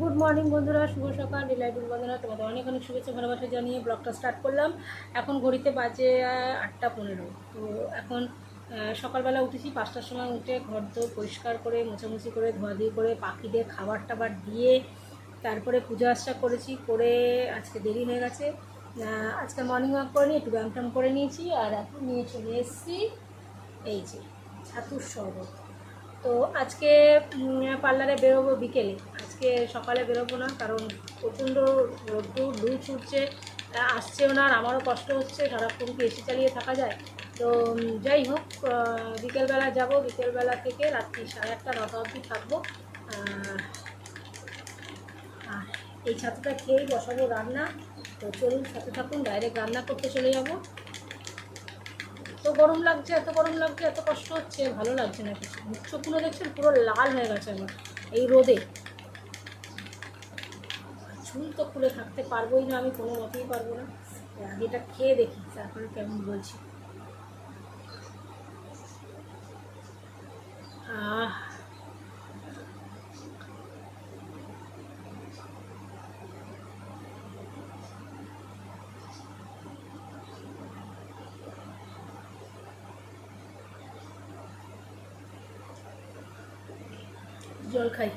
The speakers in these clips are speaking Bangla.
গুড মর্নিং বন্ধুরা। শুভ সকাল ডিলাইটুল বন্ধুরা। তোমাদের অনেক অনেক শুভেচ্ছা, ভালোবাসা জানিয়ে ব্লগটা স্টার্ট করলাম। এখন ঘড়িতে বাজে আটটা পনেরো। তো এখন সকালবেলা উঠেছি, পাঁচটার সময় উঠে ঘর দোর পরিষ্কার করে, মোছামুছি করে, ধোয়াধুয়ি করে, পাখিদের খাবার টাবার দিয়ে তারপরে পূজা আর্চা করেছি, করে আজকে দেরি হয়ে গেছে। আজকে মর্নিং ওয়াক করে নিয়ে একটু ব্যায়াম করে নিয়েছি, আর এখন নিয়ে চলে এসেছি, এই যে ছাতুর শরবত। তো আজকে পার্লারে বেরোবো বিকেলে। আজকে সকালে বেরোবো না, কারণ প্রচণ্ড রোদ্দুর লু ছুটছে আসছেও না, আর আমারও কষ্ট হচ্ছে, সারাক্ষণ কি এসি চালিয়ে থাকা যায়? তো যাই হোক বিকেলবেলা যাব, বিকেলবেলা থেকে রাত্রি সাড়ে আটটা, নটা অবধি থাকব। এই ছাতুটা খেয়েই বসাবো রান্না। তো চলুন, সাথে থাকুন, ডাইরেক্ট রান্না করতে চলে যাব। এত গরম লাগছে, এত গরম লাগছে, এত কষ্ট হচ্ছে, ভালো লাগছে না কিছু। মুখ চোখগুলো দেখছেন, পুরো লাল হয়ে গেছে আমার, এই রোদে। চুল তো খুলে থাকতে পারবোই না আমি, কোনো মতেই পারব না। এটা খেয়ে দেখি, তারপরে কেমন বলছি। আহ জল খাই।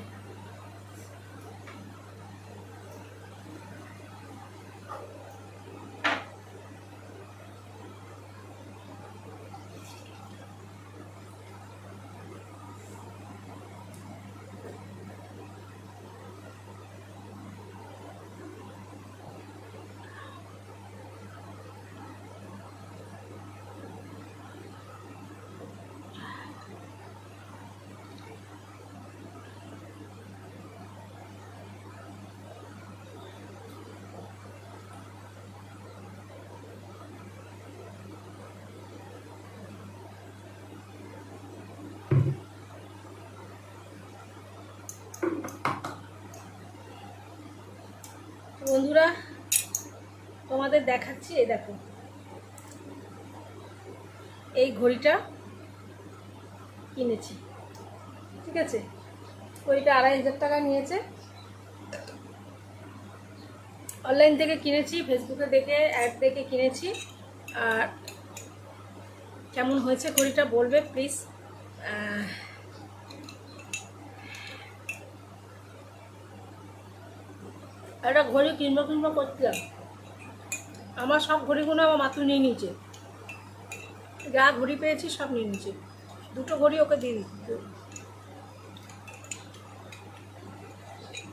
বন্ধুরা, তোমাদের দেখাচ্ছি, এই দেখো। এই ঘড়িটা কিনেছি, ঠিক আছে? ঘড়িটা আড়াই হাজার টাকা নিয়েছে। অনলাইন থেকে কিনেছি, ফেসবুকে দেখে, অ্যাড দেখে কিনেছি। আর কেমন হয়েছে ঘড়িটা বলবে, প্লিজ একটা ঘড়ি কিনবো কিনবো করছিলাম আমার সব ঘড়িগুলো আমার মাথু নিয়ে নিয়েছে। যা ঘড়ি পেয়েছি সব নিয়ে নিয়েছে। দুটো ঘড়ি ওকে দিয়ে দিচ্ছি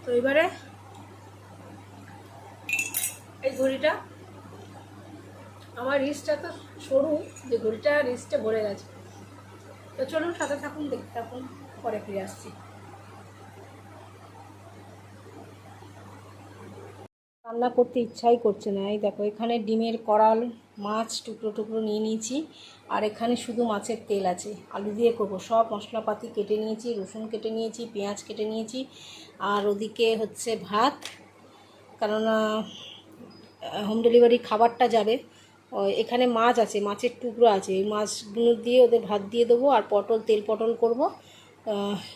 তো এবারে এই ঘড়িটা, আমার রিস্টটা তো সরু, যে ঘড়িটা রিস্টে ভরে গেছে। তো চলুন সাথে থাকুন, দেখতে থাকুন, পরে ফিরে আসছি। রান্না করতে ইচ্ছাই করছে না। এই দেখো, এখানে ডিমের কড়াল, মাছ, টুকরো টুকরো নিয়ে নিয়েছি। আর এখানে শুধু মাছের তেল আছে, আলু দিয়ে করব। সব মশলাপাতি কেটে নিয়েছি, রসুন কেটে নিয়েছি, পেঁয়াজ কেটে নিয়েছি। আর ওদিকে হচ্ছে ভাত, কেননা হোম ডেলিভারি খাবারটা যাবে। এখানে মাছ আছে, মাছের টুকরো আছে। এই মাছগুলো দিয়ে ওদের ভাত দিয়ে দেবো আর পটল, তেল পটল করব।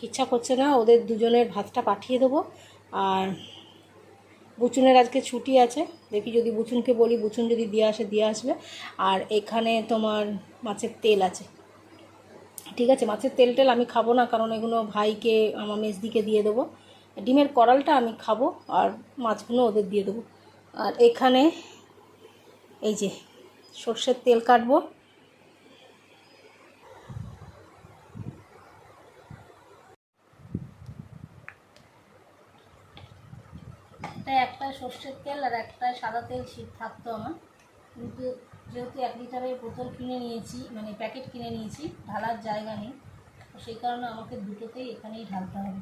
ইচ্ছা করছে না, ওদের দুজনের ভাতটা পাঠিয়ে দেবো। আর বুচুনের আজকে ছুটি আছে। দেখি যদি বুচুনকে বলি, বুচুন যদি দিয়ে আসে, দিয়ে আসবে। আর এখানে তোমার মাছের তেল আছে। ঠিক আছে, মাছের তেল টেল আমি খাব না, কারণ এগুলো ভাইকে, আমার মেজদিকে দিয়ে দেবো। ডিমের কড়ালটা আমি খাব, আর মাছগুলো ওদের দিয়ে দেবো। আর এখানে এই যে সর্ষের তেল কাটবো। একটা একটা সর্ষের তেল আর একটা সাদা তেল শীত থাকতো আমার। কিন্তু যেহেতু এক লিটারের বোতল কিনে নিয়েছি মানে প্যাকেট কিনে নিয়েছি, ঢালার জায়গা নেই। সেই কারণে আমাকে দুটোতেই এখানেই ঢালতে হবে।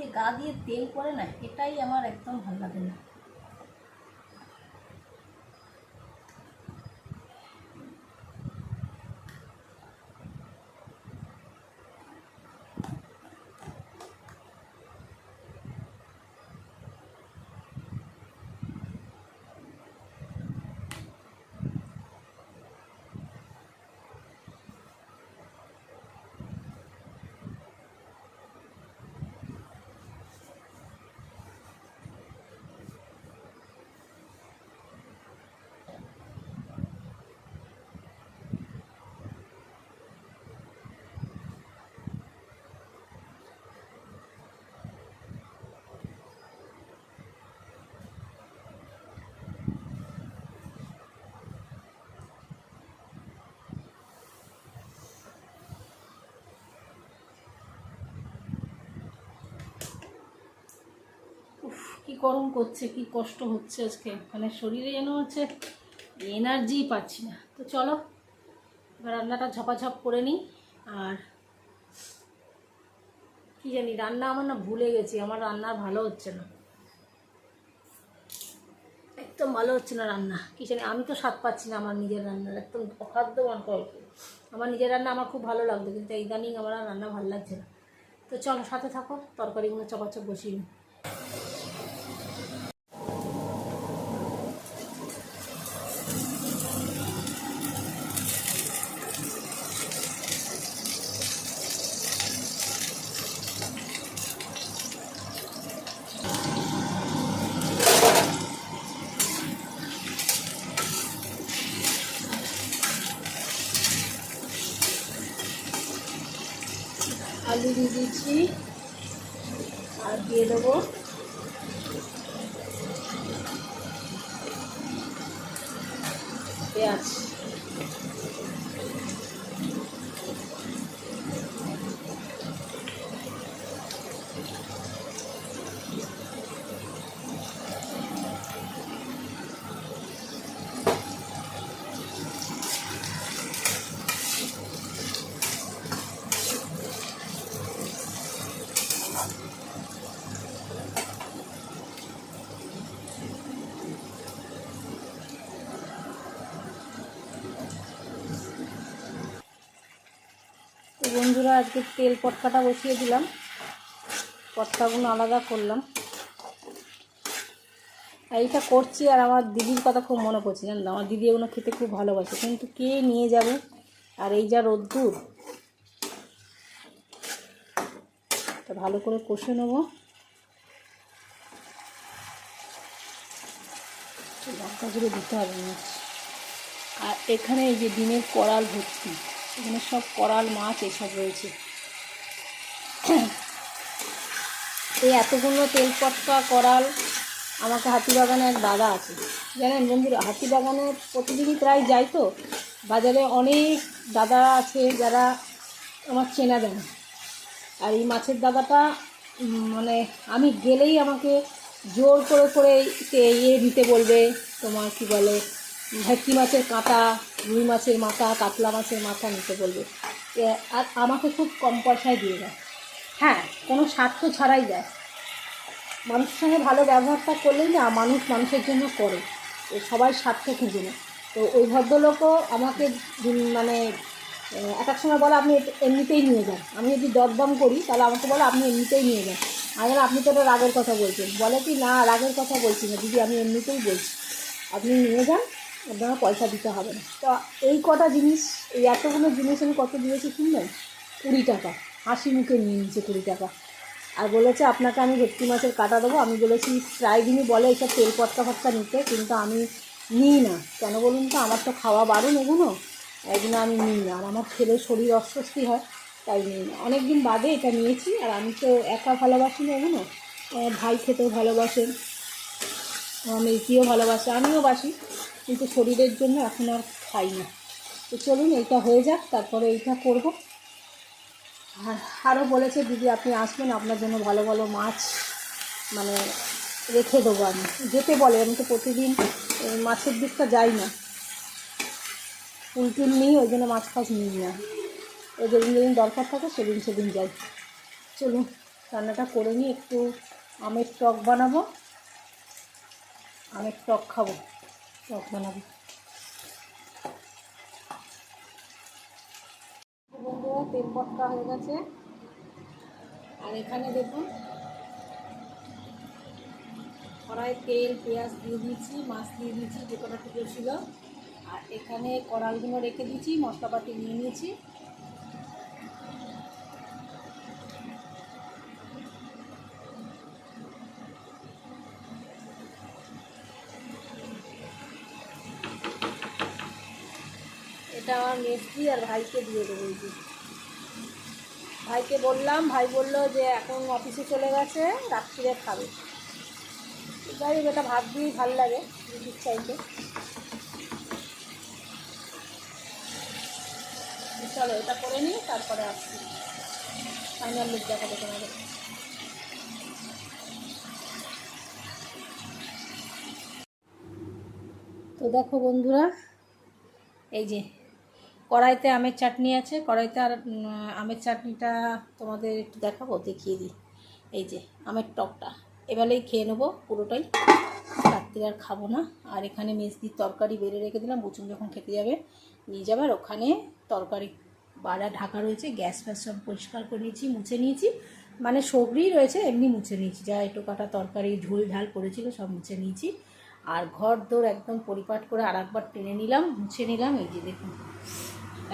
যে গা দিয়ে তেল পড়ে না এটাই আমার একদম ভালো লাগে না উফ কি গরম করছে, কি কষ্ট হচ্ছে আজকে? মানে শরীরে যেন হচ্ছে এনার্জি পাচ্ছি না। তো চলো, এবার রান্নাটা ঝপাঝপ করে নিই। আর কি জানি, রান্না আমার না ভুলে গেছি, আমার রান্না ভালো হচ্ছে না। একদম ভালো হচ্ছে না রান্না। কি জানি, আমি তো স্বাদ পাচ্ছি না আমার নিজের রান্নার, একদম অখাদ্যবান কল্প আমার নিজের রান্না আমার খুব ভালো লাগতো, কিন্তু ইদানিং আমার রান্না ভালো লাগছে না। তো চলো, সাথে থাকো, তরকারিগুলো চপাচপ বসিয়ে আলু দিয়ে দিচ্ছি। আর দিয়ে দেবো পেঁয়াজ তো বন্ধুরা, আজকে তেল পটকাটা বসিয়ে দিলাম। পটকাগুলো আলাদা করলাম। আর এইটা করছি, আর আমার দিদির কথা খুব মনে পড়ছে জানেন আমার দিদি এগুলো খেতে খুব ভালোবাসে। কিন্তু কে নিয়ে যাবে? আর এই যা রোদ্দুর। তা ভালো করে কষে নেব। লঙ্কা গুঁড়ো দিতে হবে আর এখানে এই যে ডিমের করাল ভর্তি। এখানে সব করাল মাছ এসব রয়েছে। এই এতগুলো তেলপটকা করাল আমাকে হাতিবাগানে এক দাদা আছে। জানেন বন্ধুরা, হাতিবাগানে প্রতিদিনই প্রায় যাই তো। বাজারে অনেক দাদা আছে যারা আমার চেনা জানা। আর এই মাছের দাদাটা মানে আমি গেলেই আমাকে জোর করে করে ইয়ে দিতে বলবে, তোমার কি বলে ভেটকি মাছের কাঁটা, রুই মাছের মাথা, কাতলা মাছের মাথা নিতে বলবে। আর আমাকে খুব কম পয়সায় দিয়ে দেয়। হ্যাঁ কোনো স্বার্থ ছাড়াই দেয়। মানুষের সঙ্গে ভালো ব্যবহারটা করলেই না মানুষ মানুষের জন্য করে। সবাই স্বার্থ খুঁজে না তো ওই ভদ্রলোকও আমাকে মানে এক এক সময় বলে, আপনি এমনিতেই নিয়ে যান। আমি যদি দরদাম করি, তাহলে আমাকে বলে, আপনি এমনিতেই নিয়ে যান। আমি আপনি তো রাগের কথা বলছেন। বলে কি, না, রাগের কথা বলছি না। দিদি, আমি এমনিতেই বলছি। আপনি নিয়ে যান আপনার পয়সা দিতে হবে না। তো এই কটা জিনিস, এই এতগুলো জিনিস আমি কত দিয়েছি শুনবেন কুড়ি টাকা। হাসি মুখে নিয়ে নিচ্ছে কুড়ি টাকা। আর বলেছে, আপনাকে আমি ভেটকি মাছের কাটা দেবো। আমি বলেছি, প্রায় দিনই বলে এইসব তেল পটকা ফটকা নিতে, কিন্তু আমি নিই না। কেন বলুন তো, আমার তো খাওয়া বারণ এগুলো এগুলো আমি নিই না। আর আমার ছেলের শরীর অস্বস্তি হয়, তাই নিই না। অনেক দিন বাদে এটা নিয়েছি, আর আমি তো একা ভালোবাসি না এগুলো ভাই খেতেও ভালোবাসেন আমার মেয়েটিও ভালোবাসে, আমিও বাসি। কিন্তু শরীরের জন্য এখন আর খাই না। তো চলুন, এইটা হয়ে যাক, তারপরে এইটা করব। আর আরও বলেছে, দিদি, আপনি আসবেন, আপনার জন্য ভালো ভালো মাছ মানে রেখে দেবো আমি। যেতে বলে, আমি তো প্রতিদিন মাছের দিকটা যাই না। ফুল টুল নিই, ওই জন্য মাছ ফাছ নিই না। ওই যেদিন যেদিন দরকার থাকে, সেদিন সেদিন যাই। চলুন, রান্নাটা করে নিয়ে একটু আমের টক বানাবো, আমের টক খাব। টক বানাবো। বন্ধুরা, তেল পটকা হয়ে গেছে। আর এখানে দেখুন কড়াই তেল, পেঁয়াজ দিয়ে দিয়েছি, মাছ দিয়ে দিয়েছি, যে কটা টুকরো ছিল। আর এখানে কড়ালগুলো রেখে দিয়েছি, মশলাপাতি নিয়ে নিয়েছি এটা মেস্ত্রি আর ভাইকে দিয়ে দেবো এই ভাইকে বললাম, ভাই বলল যে এখন অফিসে চলে গেছে, রাত্রিরে খাবে। যাই হোক, এটা দিয়েই ভালো লাগে, রুটির চাইতে। চলো, এটা করে নিই, তারপরে আসছি। ফাইনাল লুক দেখাবো তোমাদের। তো দেখো বন্ধুরা, এই যে কড়াইতে আমের চাটনি আছে, কড়াইতে আর আমের চাটনিটা তোমাদের একটু দেখাবো, দেখিয়ে দিই। এই যে, আমের টকটা। এবারেই খেয়ে নেব, পুরোটাই। রাত্রে আর খাব না। আর এখানে মেজদির তরকারি বেড়ে রেখে দিলাম, বুচুন যখন খেতে যাবে, নিয়ে যাবে। আর ওখানে তরকারি বাড়া ঢাকা রয়েছে, গ্যাস ফ্যাস সব পরিষ্কার করে নিয়েছি, মুছে নিয়েছি। মানে সবরি রয়েছে, এমনি মুছে নিয়েছি। যা একটু কাটা তরকারি, ঝোল ঝাল পড়েছিল সব মুছে নিয়েছি। আর ঘর দৌড় একদম পরিপাট করে আর একবার টেনে নিলাম, মুছে নিলাম। এই যে দেখুন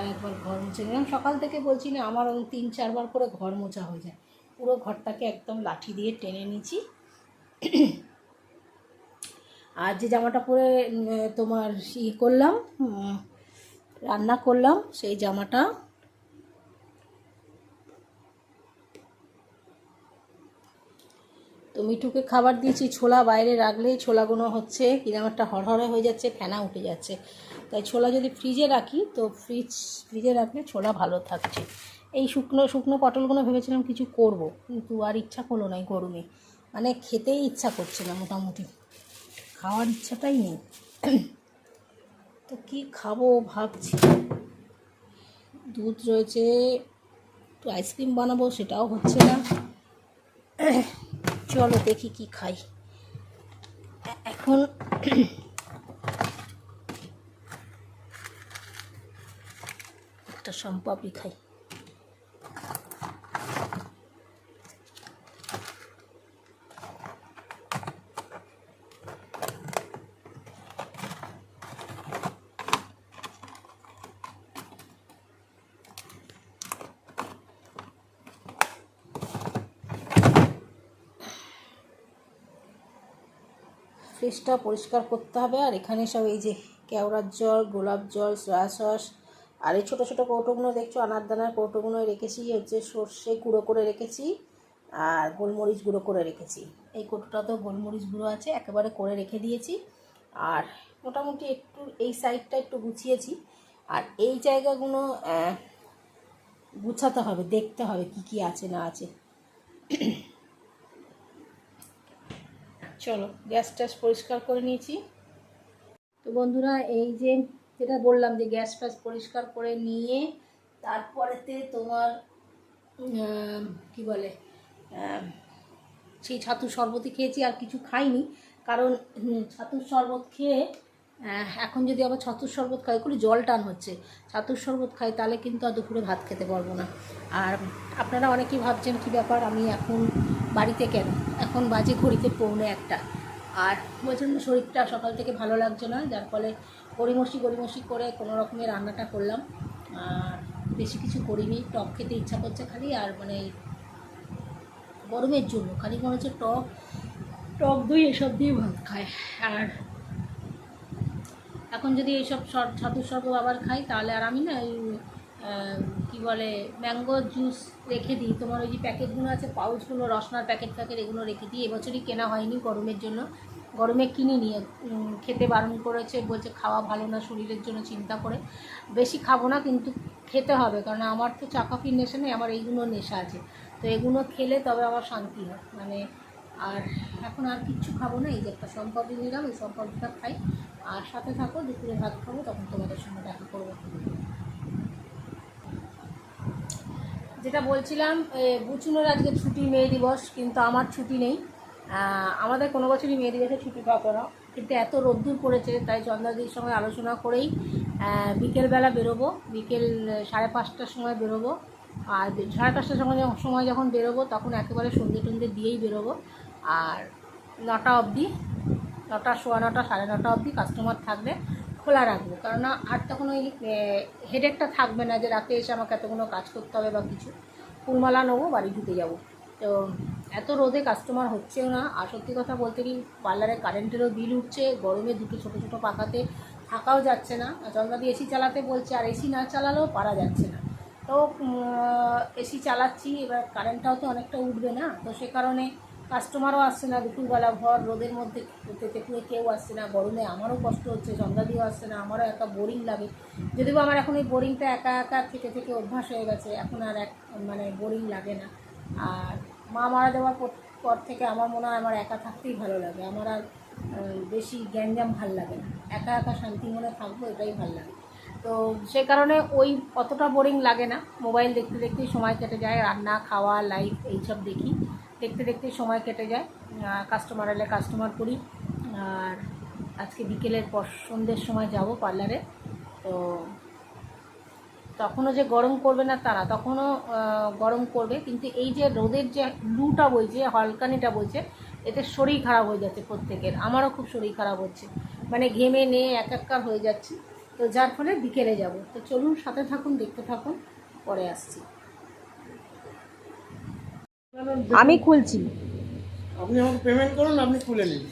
একবার ঘর মুছে নিলাম। সকাল থেকে বলছি না, আমার ওই তিন চারবার করে ঘর মোছা হয়ে যায়। পুরো ঘরটাকে একদম লাঠি দিয়ে টেনে নিয়েছি। আর যে জামাটা পরে তোমার ই করলাম রান্না করলাম, সেই জামাটা তো মিঠুকে খাবার দিয়েছি, ছোলা বাইরে রাখলেই ছোলাগুলো হচ্ছে কীরকম একটা হরহরে হয়ে যাচ্ছে, ফেনা উঠে যাচ্ছে। তাই ছোলা যদি ফ্রিজে রাখি, তো ফ্রিজ, ফ্রিজে রাখলে ছোলা ভালো থাকছে। এই শুকনো শুকনো পটলগুলো ভেবেছিলাম কিছু করব, কিন্তু আর ইচ্ছা করল না গরমে। মানে খেতেই ইচ্ছা করছে না মোটামুটি। খাওয়ার ইচ্ছাটাই নেই। তো কি খাব ভাবছি। দুধ রয়েছে, একটু আইসক্রিম বানাবো, সেটাও হচ্ছে না। চলো দেখি কি খাই। এখন একটা সম্পাপড়ি খাই। ফ্রিজটা পরিষ্কার করতে হবে, আর এখানে সব এই যে কেওড়ার জল, গোলাপ জল, সয়া সস আর এই ছোটো ছোটো কৌটোগুলো দেখছ, আনারদানার কৌটোগুলো রেখেছি, হচ্ছে সর্ষে গুঁড়ো করে রেখেছি আর গোলমরিচ গুঁড়ো করে রেখেছি। এই কৌটোটাতেও গোলমরিচ গুঁড়ো আছে, একেবারে করে রেখে দিয়েছি। আর মোটামুটি একটু এই সাইডটা একটু গুছিয়েছি। আর এই জায়গাগুলো গুছাতে হবে, দেখতে হবে কি কি আছে না আছে। চলো, গ্যাস ট্যাস পরিষ্কার করে নিয়েছি। তো বন্ধুরা, এই যে যেটা বললাম যে গ্যাস ফ্যাস পরিষ্কার করে নিয়ে তারপরেতে তোমার কি বলে সেই ছাতুর শরবতই খেয়েছি, আর কিছু খাইনি। কারণ ছাতুর শরবত খেয়ে এখন যদি আবার ছাতুর শরবত খাই করে জল টান হচ্ছে। ছাতুর শরবত খাই, তাহলে কিন্তু আর দুপুরে ভাত খেতে পারব না। আর আপনারা অনেকেই ভাবছেন, কী ব্যাপার, আমি এখন বাড়িতে কেন? এখন বাজে ঘড়িতে পৌনে একটা। আর প্রচণ্ড শরীরটা সকাল থেকে ভালো লাগছে না, যার ফলে গড়িমসি গড়িমসি করে কোনো রকমের রান্নাটা করলাম। আর বেশি কিছু করিনি, টক খেতে ইচ্ছা করছে খালি, আর মানে গরমের জন্য খালি মনে হচ্ছে টক টক দই এসব দিয়ে ভাত খায়। আর এখন যদি এইসব সর- ছাতুর শরবত আবার খাই, তাহলে আর আমি না ওই কি বলে, ম্যাঙ্গো জুস রেখে দিই। তোমার ওই যে প্যাকেটগুলো আছে, পাউচগুলো, রসনার প্যাকেট প্যাকেট এগুলো রেখে দিই। এবছরই কেনা হয়নি গরমের জন্য। গরমে কিনিনি নিয়ে খেতে বারণ করেছে, বলছে খাওয়া ভালো না, শরীরের জন্য চিন্তা করে। বেশি খাব না, কিন্তু খেতে হবে, কারণ আমার তো চা কফির নেশা নেই, আমার এইগুলো নেশা আছে। তো এগুলো খেলে তবে আমার শান্তি হয় মানে আর এখন আর কিচ্ছু খাব না, এই যে একটা সম্পর্ক নিলাম, এই সম্পর্কটা খাই। আর সাথে থাকো, দুপুরে ভাত খাব, তখন তোমাদের সঙ্গে দেখা করব। যেটা বলছিলাম বুচুনের আজকে ছুটি মেয়ে দিবস, কিন্তু আমার ছুটি নেই। আমাদের কোনো বছরই মে দিবসে ছুটি পাবো না। কিন্তু এত রোদ্দুর পড়েছে, তাই চন্দ্রাদির সঙ্গে আলোচনা করেই বিকেলবেলা বেরোবো। বিকেল সাড়ে পাঁচটার সময় বেরোবো। আর সাড়ে পাঁচটার সময় সময় যখন বেরোবো, তখন একেবারে সন্ধে টন্ধে দিয়েই বেরোবো। আর নটা অবধি, নটা, সোয়া নটা, সাড়ে নটা অবধি কাস্টমার থাকলে খোলা রাখব। কেননা আর তখন ওই হেডেকটা থাকবে না যে রাতে এসে আমাকে এতগুলো কাজ করতে হবে বা কিছু। ফুলমালা নেব, বাড়ি ঢুকে যাব। তো এত রোদে কাস্টমার হচ্ছেও না। আর সত্যি কথা বলতে কি পার্লারে কারেন্টেরও বিল উঠছে, গরমে দুটো ছোটো ছোটো পাখাতে থাকাও যাচ্ছে না। চন্দ্রাদি এসি চালাতে বলছে, আর এসি না চালালেও পারা যাচ্ছে না। তো এসি চালাচ্ছি, এবার কারেন্টটাও তো অনেকটা উঠবে না। তো সে কারণে কাস্টমারও আসছে না, দুপুরবেলা ভর, রোদের মধ্যে তেতুয়ে কেউ আসছে না, গরমে আমারও কষ্ট হচ্ছে চন্দ্রাদিও আসছে না, আমারও একা বোরিং লাগে। যদিও আমার এখন এই বোরিংটা একা একা থেকে থেকে অভ্যাস হয়ে গেছে, এখন আর এক মানে বোরিং লাগে না। আর মা মারা যাওয়ার পর- পর থেকে আমার মনে হয় আমার একা থাকতেই ভালো লাগে। আমার আর বেশি গ্যাঞ্জাম ভালো লাগে না। একা একা শান্তি মনে থাকব, এটাই ভালো লাগে। তো সে কারণে ওই অতটা বোরিং লাগে না। মোবাইল দেখতে দেখতেই সময় কেটে যায়। রান্না, খাওয়া লাইফ এইসব দেখি। দেখতে দেখতে সময় কেটে যায়। কাস্টমার এলে কাস্টমার করি। আর আজকে বিকেলের পর সন্ধ্যের সময় যাব পার্লারে তো তখনও যে গরম করবে না তারা, তখনও গরম করবে কিন্তু এই যে রোদের যে লুটা বইছে, হলকানিটা বইছে, এতে শরীর খারাপ হয়ে যাচ্ছে প্রত্যেকের, আমারও খুব শরীর খারাপ হচ্ছে। মানে ঘেমে নিয়ে এক এককার হয়ে যাচ্ছি, তো যার ফলে বিকেলে যাব। তো চলুন, সাথে থাকুন, দেখতে থাকুন, পরে আসছি। আমি খুলছি। আপনি আমাকে পেমেন্ট করুন, আপনি খুলে নিন।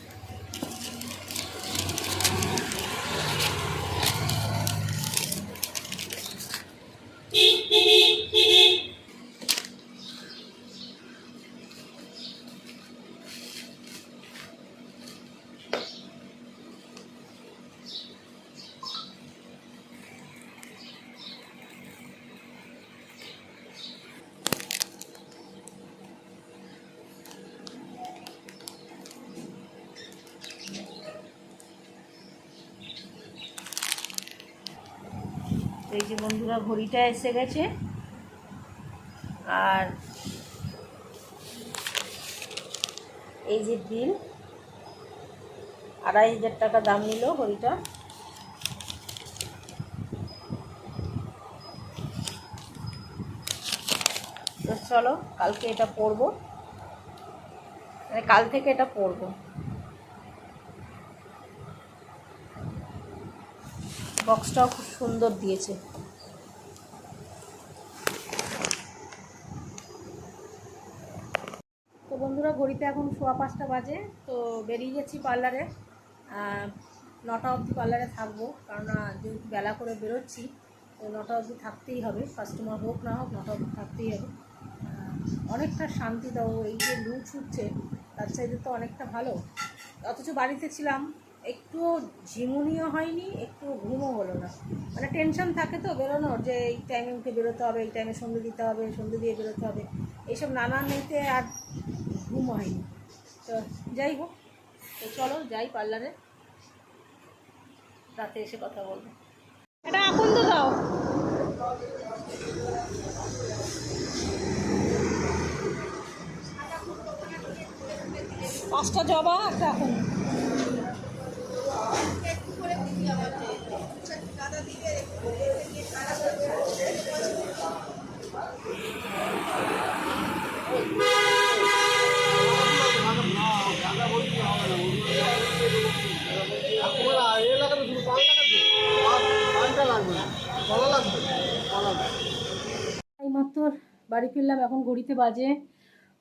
এই যে বন্ধুরা, ঘড়িটা এসে গেছে। আর এই যে বিল, আড়াই হাজার টাকা দাম নিল ঘড়িটা। তো চলো, কালকে এটা পরবো। মানে কাল থেকে এটা পরবো। বক্সটাও খুব সুন্দর দিয়েছে তো বন্ধুরা ঘড়িতে এখন সোয়া পাঁচটা বাজে, তো বেরিয়ে গেছি পার্লারে। নটা অবধি পার্লারে থাকব, কারণ যেহেতু বেলা করে বেরোচ্ছি, তো নটা অবধি থাকতেই হবে। কাস্টমার হোক না হোক, নটা অবধি থাকতেই হবে। অনেকটা শান্তি দাও, এই যে লু ছুটছে তার চাইতে তো অনেকটা ভালো। অথচ বাড়িতে ছিলাম, একটু ঝিমুনিও হয়নি, একটু ঘুমও হলো না। মানে টেনশন থাকে তো বেরোনোর, যে এই টাইমে উঠে বেরোতে হবে, এই টাইমে সন্ধে দিতে হবে, সন্ধে দিয়ে বেরোতে হবে। এইসব নানান নিতে আর ঘুম হয়নি তো যাই হোক তো চলো যাই পার্লারে রাতে এসে কথা বলব এটা এখন তো দাও পাঁচটা জবা একটা এখন আপনারা ঘড়িতে বাজে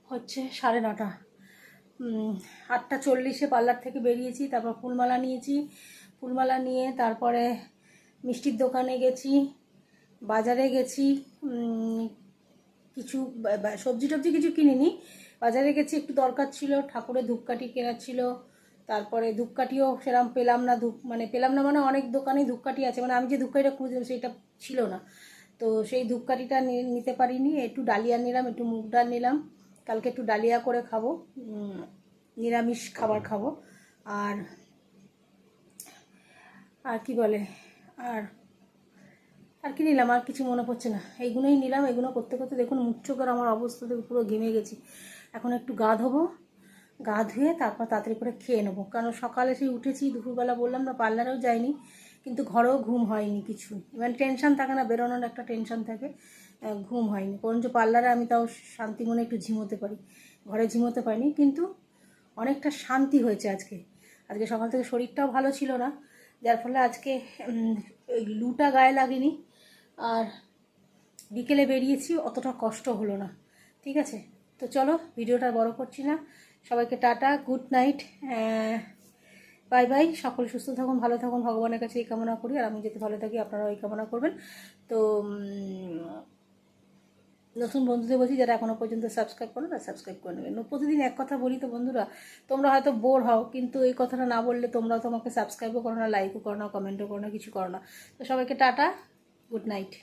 হচ্ছে সাড়ে নটা। আটটা চল্লিশে পার্লার থেকে বেরিয়েছি, তারপর ফুলমালা নিয়েছি। ফুলমালা নিয়ে তারপরে মিষ্টির দোকানে গেছি, বাজারে গেছি কিছু সবজি টবজি কিছু কিনিনি। বাজারে গেছি, একটু দরকার ছিল, ঠাকুরের ধূপকাঠি কেনার ছিল। তারপরে ধূপকাঠিও সেরকম পেলাম না, ধূপ মানে পেলাম না মানে অনেক দোকানেই ধূপকাঠি আছে। মানে আমি যে ধূপকাঠিটা খুঁজছিলাম সেটা ছিল না। তো সেই ধূপকাঠিটা নিতে পারিনি, একটু ডালিয়া নিলাম, একটু মুগ ডাল নিলাম। কালকে একটু ডালিয়া করে খাব নিরামিষ খাবার খাব। আর আর কি বলে, আর আর কি নিলাম, আর কিছু মনে পড়ছে না। এইগুলোই নিলাম এগুলো করতে করতে দেখুন মুখ চোখের আমার অবস্থা দেখে পুরো ঘেমে গেছি। এখন একটু গা ধোবো, গা ধুয়ে তারপর তাড়াতাড়ি করে খেয়ে নেব। কারণ সকালে সেই উঠেছি, দুপুরবেলা বললাম না, পার্লারেও যাইনি। কিন্তু ঘরেও ঘুম হয়নি কিছু। মানে টেনশন থাকে না, বেরোনোর একটা টেনশন থাকে ঘুম হয়নি। বরঞ্চ পার্লারে আমি তাও শান্তি মনে একটু ঝিমোতে পারি। ঘরে ঝিমোতে পারিনি, কিন্তু অনেকটা শান্তি হয়েছে আজকে। আজকে সকাল থেকে শরীরটাও ভালো ছিল না, যার ফলে আজকে লুটা গায়ে লাগেনি। আর বিকেলে বেরিয়েছি, অতটা কষ্ট হলো না। ঠিক আছে? তো চলো, ভিডিওটা বড় করছি না। সবাইকে tata good night bye bye, সকল সুস্থ থাকুন, ভালো থাকুন, ভগবানের কাছে এই কামনা করি, আর আমি যাতে ভালো থাকি, আপনারাও এই কামনা করবেন। তো নতুন বন্ধুদের বলছি, যারা এখনও পর্যন্ত সাবস্ক্রাইব করো না সাবস্ক্রাইব করে নেবেন। প্রতিদিন এক কথা বলি তো বন্ধুরা, তোমরা হয়তো বোর হও, কিন্তু এই কথাটা না বললে তোমরা তোমাকে সাবস্ক্রাইবও করো না লাইকও করো না কমেন্টও করো না, কিছু করো না। তো সবাইকে টাটা গুড নাইট